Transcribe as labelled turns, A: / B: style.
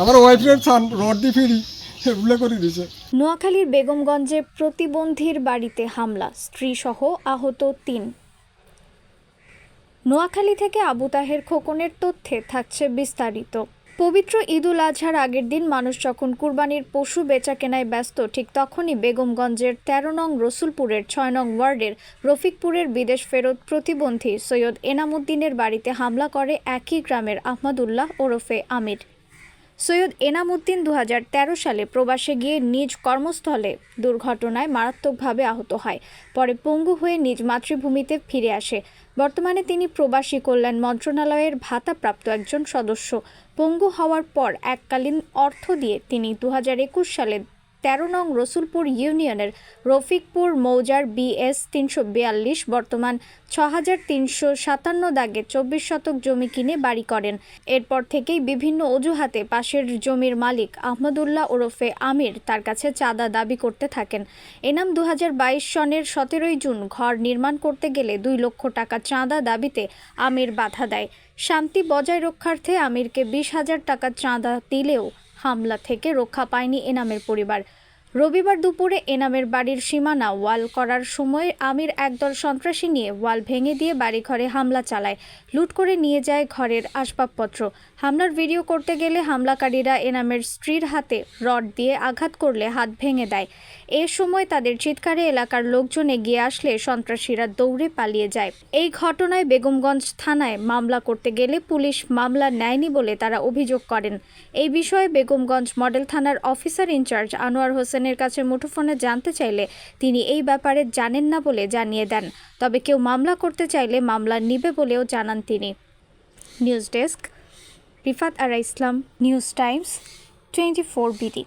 A: আমার ওয়াইফের ফিরি, এগুলো করে দিছে
B: নোয়াখালীর বেগমগঞ্জে প্রতিবন্ধীর বাড়িতে হামলা স্ত্রী সহ আহত তিন। নোয়াখালী থেকে আবু তাহের খোকনের তথ্যে থাকছে বিস্তারিত। পবিত্র ঈদুল আজহার আগের দিন মানুষ যখন কুরবানির পশু বেচা কেনায় ব্যস্ত, ঠিক তখনই বেগমগঞ্জের তেরো নং রসুলপুরের ছয় নং ওয়ার্ডের রফিকপুরের বিদেশ ফেরত প্রতিবন্ধী সৈয়দ এনামুদ্দিনের বাড়িতে হামলা করে একই গ্রামের আহমদুল্লাহ ওরফে আমির। সৈয়দ এনামুদ্দিন দু হাজার তেরো সালে প্রবাসে গিয়ে নিজ কর্মস্থলে দুর্ঘটনায় মারাত্মকভাবে আহত হয়। পরে পঙ্গু হয়ে নিজ মাতৃভূমিতে ফিরে আসে। বর্তমানে তিনি প্রবাসী কল্যাণ মন্ত্রণালয়ের ভাতাপ্রাপ্ত একজন সদস্য। পঙ্গু হওয়ার পর এককালীন অর্থ দিয়ে তিনি দু হাজার একুশ সালে তেরো নং রসুলপুর ইউনিয়নের রফিকপুর মৌজার বিএস তিনশো বিয়াল্লিশ বর্তমান ছ হাজার তিনশো সাতান্ন দাগে চব্বিশ শতক জমি কিনে বাড়ি করেন। এরপর থেকেই বিভিন্ন অজুহাতে পাশের জমির মালিক আহমদুল্লাহ ওরফে আমির তার কাছে চাঁদা দাবি করতে থাকেন। এনাম দু বাইশ সনের সতেরোই জুন ঘর নির্মাণ করতে গেলে দুই লক্ষ টাকা চাঁদা দাবিতে আমির বাধা দেয়। শান্তি বজায় রক্ষার্থে আমিরকে বিশ হাজার টাকা চাঁদা দিলেও হামলা থেকে রক্ষা পায়নি এনামের পরিবার। রবিবার দুপুরে এনামের বাড়ির সীমানা ওয়াল করার সময় আমির একদল সন্ত্রাসী নিয়ে ওয়াল ভেঙে দিয়ে বাড়িঘরে হামলা চালায়। লুট করে নিয়ে যায় ঘরের আসবাবপত্র। হামলার ভিডিও করতে গেলে হামলাকারীরা এনামের স্ত্রীর হাতে রড দিয়ে আঘাত করলে হাত ভেঙে দেয়। এ সময় তাদের চিৎকারে এলাকার লোকজন এগিয়ে আসলে সন্ত্রাসীরা দৌড়ে পালিয়ে যায়। এই ঘটনায় বেগমগঞ্জ থানায় মামলা করতে গেলে পুলিশ মামলা নেয়নি বলে তারা অভিযোগ করেন। এই বিষয়ে বেগমগঞ্জ মডেল থানার অফিসার ইনচার্জ আনোয়ার হোসেনের কাছে মুঠোফোনে জানতে চাইলে তিনি এই ব্যাপারে জানেন না বলে জানিয়ে দেন। তবে কেউ মামলা করতে চাইলে মামলা নিবে বলেও জানান তিনি। News desk, Rifat Ara Islam, news times, twenty four BD.